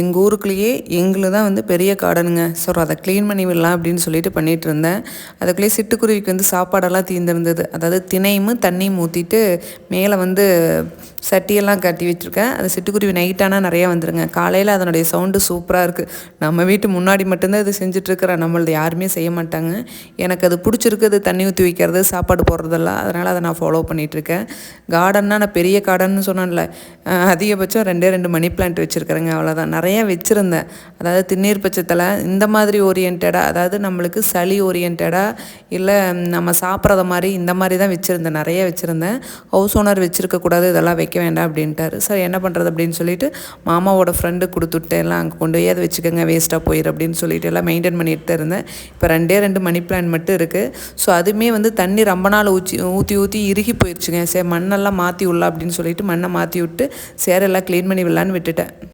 எங்கள் ஊருக்குள்ளேயே எங்களை தான் வந்து பெரிய கார்டனுங்க. ஸோ அதை க்ளீன் பண்ணி விடலாம் அப்படின்னு சொல்லிட்டு பண்ணிகிட்டு இருந்தேன். அதுக்குள்ளேயே சிட்டுக்குருவிக்கு வந்து சாப்பாடெல்லாம் தீர்ந்துருந்தது. அதாவது தினையும் தண்ணியும் ஊற்றிட்டு மேலே வந்து சட்டியெல்லாம் கட்டி வச்சுருக்கேன். அது சிட்டுக்குருவி நைட்டானால் நிறையா வந்துருங்க. காலையில் அதனுடைய சவுண்டு சூப்பராக இருக்குது நம்ம வீட்டு முன்னாடி மட்டும்தான் இது செஞ்சிட்ருக்கிறேன் நம்மளது யாருமே செய்ய மாட்டாங்க. எனக்கு அது பிடிச்சிருக்கு. தண்ணி ஊற்றி வைக்கிறது சாப்பாடு போடுறதெல்லாம். அதனால் அதை நான் ஃபாலோ பண்ணிகிட்ருக்கேன் கார்டன்னா நான் பெரிய கார்டன்னு சொன்னேன்ல. அதிகபட்சம் ரெண்டே ரெண்டு மணி பிளான்ட் வச்சுருக்கிறேங்க. அவ்வளோதான் நிறைய வச்சுருந்தேன். அதாவது திண்ணீர் பட்சத்தில் இந்த மாதிரி ஓரியன்டாக அதாவது நம்மளுக்கு சளி ஓரியன்டாக இல்லை நம்ம சாப்பிட்றத மாதிரி இந்த மாதிரி தான் வச்சுருந்தேன். நிறைய வச்சுருந்தேன். ஹவுஸ் ஓனர் வச்சுருக்கக்கூடாது இதெல்லாம் வைக்க வேண்டாம் அப்படின்ட்டாரு. சார் என்ன பண்ணுறது அப்படின்னு சொல்லிட்டு மாமாவோட ஃப்ரெண்டு கொடுத்துட்டு எல்லாம் அங்கே கொண்டு போய் அதை வச்சுக்கோங்க வேஸ்ட்டாக போயிடும் அப்படின்னு சொல்லிட்டு எல்லாம் மெயின்டைன் பண்ணிட்டு தான் இருந்தேன். இப்போ ரெண்டே ரெண்டு மணி பிளான் மட்டும் இருக்குது ஸோ அதுவுமே வந்து தண்ணி ரொம்ப நாள் ஊற்றி ஊற்றி ஊற்றி இறுகி போயிடுச்சுங்க சரி மண்ணெல்லாம் மாற்றி விடலாம் அப்படின்னு சொல்லிட்டு மண்ணை மாற்றி விட்டு சேரெல்லாம் க்ளீன் பண்ணி விடலான்னு விட்டுட்டேன்.